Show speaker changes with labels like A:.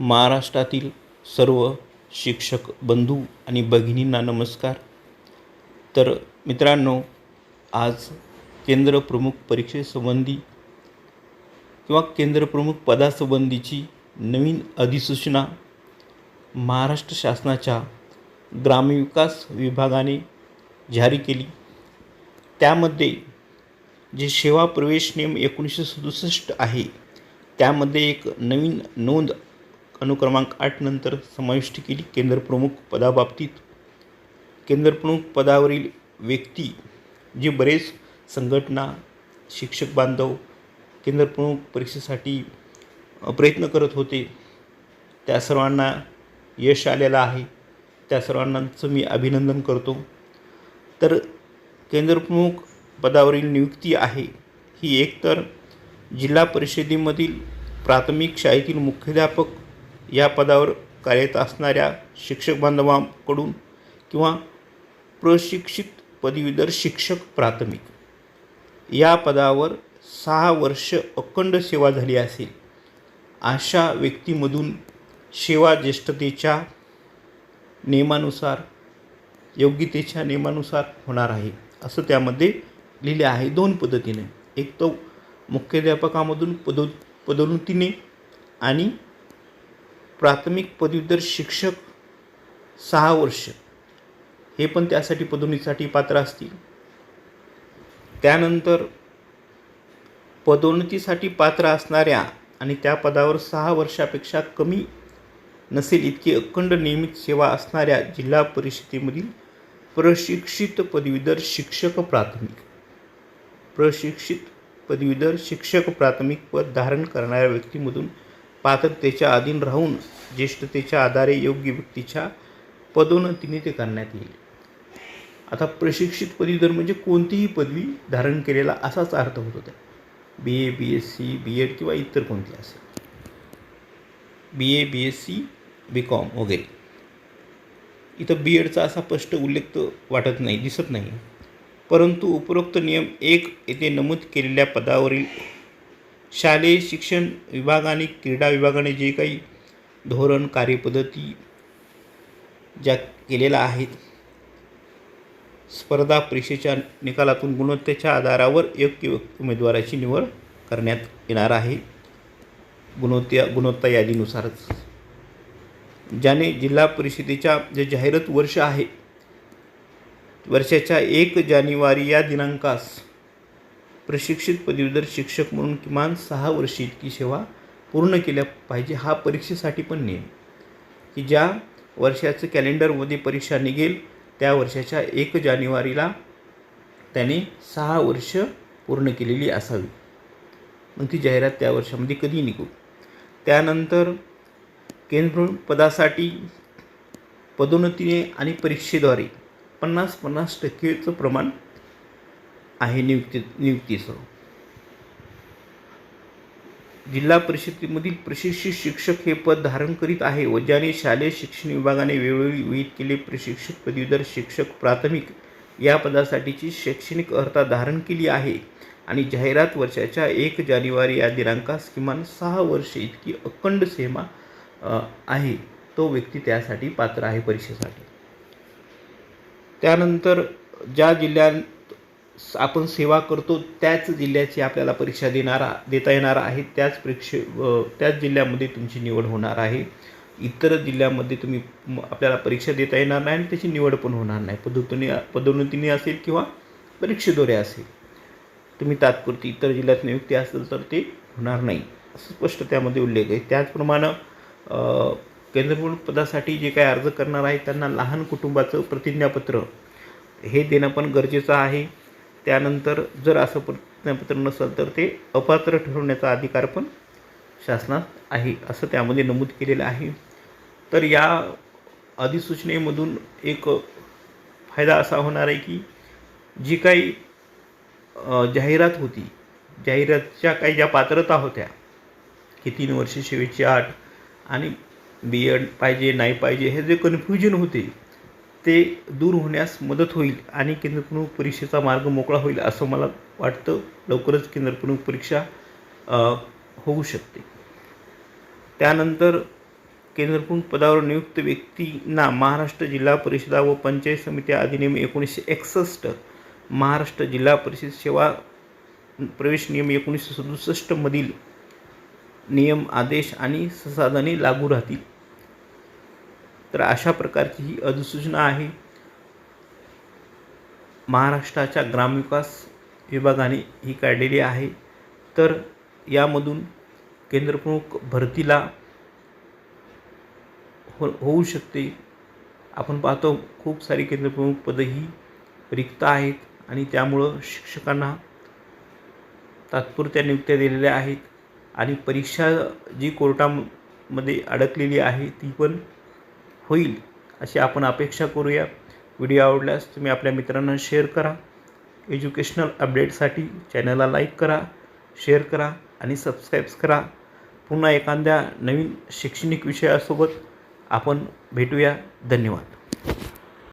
A: महाराष्ट्रातील सर्व शिक्षक बंधू आणि भगिनींना नमस्कार. तर मित्रांनो आज केंद्रप्रमुख परीक्षेसंबंधी किंवा केंद्रप्रमुख पदासंबंधीची नवीन अधिसूचना महाराष्ट्र शासनाच्या ग्रामविकास विभागाने जारी केली. त्यामध्ये जे सेवा प्रवेश नियम एकोणीसशे सदुसष्ट आहे त्यामध्ये एक नवीन नोंद अनुक्रमांक आठ नंतर समाविष्ट केली केंद्रप्रमुख पदाबाबतीत. केंद्रप्रमुख पदावरील व्यक्ती जे बरेच संघटना शिक्षक बांधव केंद्रप्रमुख परीक्षेसाठी प्रयत्न करत होते. त्या सर्वांना यश आलेलं आहे. त्या सर्वांनाचं मी अभिनंदन करतो. तर केंद्रप्रमुख पदावरील नियुक्ती आहे ही एकतर जिल्हा परिषदेमधील प्राथमिक शाळेतील मुख्याध्यापक या पदावर कार्यरत असणाऱ्या शिक्षक बांधवांकडून किंवा प्रशिक्षित पदवीधर शिक्षक प्राथमिक. या पदावर सहा वर्ष अखंड सेवा झाली असेल. अशा व्यक्तीमधून सेवा ज्येष्ठतेच्या नियमानुसार योग्यतेच्या नियमानुसार होणार आहे असं त्यामध्ये लिहिले आहे दोन पद्धतीने. एक तो मुख्याध्यापकामधून पदो पदोन्नतीने आणि प्राथमिक पदवीधर शिक्षक सहा वर्ष. हे पण त्यासाठी पदोन्नतीसाठी पात्र असतील. त्यानंतर पदोन्नतीसाठी पात्र असणाऱ्या आणि त्या पदावर सहा वर्षापेक्षा कमी नसेल इतकी अखंड नियमित सेवा असणाऱ्या जिल्हा परिषदेमधील प्रशिक्षित पदवीधर शिक्षक प्राथमिक. प्रशिक्षित पदवीधर शिक्षक प्राथमिक पद धारण करणाऱ्या व्यक्तीमधून पात्रतेच्या अधीन राहून ज्येष्ठतेच्या आधारे योग्य व्यक्तीच्या पदोन्नतीने ते करण्यात येईल. आता प्रशिक्षित पदवीधर म्हणजे कोणतीही पदवी धारण केलेला असाच अर्थ होतो त्या B A B S C B Ed किंवा इतर कोणती असेल. B A B S C B Com वगैरे. इथं बी एडचा असा स्पष्ट उल्लेख तर वाटत नाही दिसत नाही. परंतु उपरोक्त नियम एक येथे नमूद केलेल्या पदावरील शालेय शिक्षण विभागाने क्रीडा विभागाने जे काही धोरण कार्यपद्धती ज्या केलेल्या आहेत स्पर्धा परीक्षेच्या निकालातून गुणवत्तेच्या आधारावर योग्य उमेदवाराची निवड करण्यात येणार आहे. गुणवत्ता गुणवत्ता यादीनुसारच. ज्याने जिल्हा परिषदेच्या जे जाहिरात वर्ष आहे वर्षाच्या एक जानेवारी या दिनांकास प्रशिक्षित पदवीधर शिक्षक म्हणून किमान सहा वर्षे इतकी सेवा पूर्ण केल्या पाहिजे हा परीक्षेसाठी पण नियम. की ज्या वर्षाचं कॅलेंडरमध्ये परीक्षा निघेल त्या वर्षाच्या एक जानेवारीला त्याने सहा वर्ष पूर्ण केलेली असावी. मग ती जाहिरात त्या वर्षामध्ये कधी निघू? त्यानंतर केंद्र पदासाठी पदोन्नतीने आणि परीक्षेद्वारे पन्नास पन्नास टक्केचं प्रमाण आहे नियुक्ती नियुक्तीसह जिल्हा परिषदेमधील प्रशिक्षित शिक्षक हे पद धारण करीत आहे. व ज्याने शालेय शिक्षण विभागाने वेळोवेळी विहित केले प्रशिक्षक पदवीधर शिक्षक प्राथमिक या पदासाठीची शैक्षणिक अर्हता धारण केली आहे आणि जाहिरात वर्षाच्या एक जानेवारी या दिनांकास किमान सहा वर्षे इतकी अखंड सेवा आहे. तो व्यक्ती त्यासाठी पात्र आहे परीक्षेसाठी. त्यानंतर ज्या जिल्ह्या आपण सेवा करतो त्याच जिल्ह्याची आपल्याला परीक्षा देणारा देता येणार आहे. त्याच परीक्षे त्याच जिल्ह्यामध्ये तुमची निवड होणार आहे. इतर जिल्ह्यामध्ये तुम्ही आपल्याला परीक्षा देता येणार नाही आणि त्याची निवड पण होणार नाही. पद्धतीने पदोन्नतीने असेल किंवा परीक्षेद्वारे असेल. तुम्ही तात्पुरती इतर जिल्ह्यात नियुक्ती असेल तर ते होणार नाही असं स्पष्ट त्यामध्ये उल्लेख आहे. त्याचप्रमाणे केंद्रपूर्ण पदासाठी जे काही अर्ज करणार आहेत त्यांना लहान कुटुंबाचं प्रतिज्ञापत्र हे देणं पण गरजेचं आहे. त्यानंतर जर असं प्रतिज्ञापत्र नसेल तर ते अपात्र ठरवण्याचा अधिकार पण शासनात आहे असं त्यामध्ये नमूद केलेलं आहे. तर या अधिसूचनेमधून एक फायदा असा होणार आहे की जी काही जाहिरात होती जाहिरातच्या काही ज्या पात्रता होत्या की तीन वर्ष सेवेची आठ आणि बी एड पाहिजे नाही पाहिजे हे जे कन्फ्युजन होते ते दूर होण्यास मदत होईल आणि केंद्रप्रमुख परीक्षेचा मार्ग मोकळा होईल असं मला वाटतं. लवकरच केंद्रप्रमुख परीक्षा होऊ शकते. त्यानंतर केंद्रप्रमुख पदावर नियुक्त व्यक्तींना महाराष्ट्र जिल्हा परिषदा व पंचायत समिती अधिनियम एकोणीसशे एकसष्ट महाराष्ट्र जिल्हा परिषद सेवा प्रवेश नियम एकोणीसशे सदुसष्टमधील नियम आदेश आणि संसाधने लागू राहतील. तर अशा प्रकारची ही अधिसूचना आहे. महाराष्ट्राच्या ग्रामविकास विभागाने ही काढलेली आहे. तर यामधून केंद्रप्रमुख भरतीला हो होऊ शकते. आपण पाहतो खूप सारी केंद्रप्रमुख पदं ही रिक्त आहेत आणि त्यामुळं शिक्षकांना तात्पुरत्या नियुक्त्या दिलेल्या आहेत. आणि परीक्षा जी कोर्टामध्ये अडकलेली आहे ती पण होईल अशी आपण अपेक्षा करूया. व्हिडिओ आवडल्यास तुम्ही आपल्या मित्रांना शेअर करा. एज्युकेशनल अपडेटसाठी चॅनलला लाईक करा शेअर करा आणि सबस्क्राईब्स करा. पुन्हा एखाद्या नवीन शैक्षणिक विषयासोबत आपण भेटूया. धन्यवाद.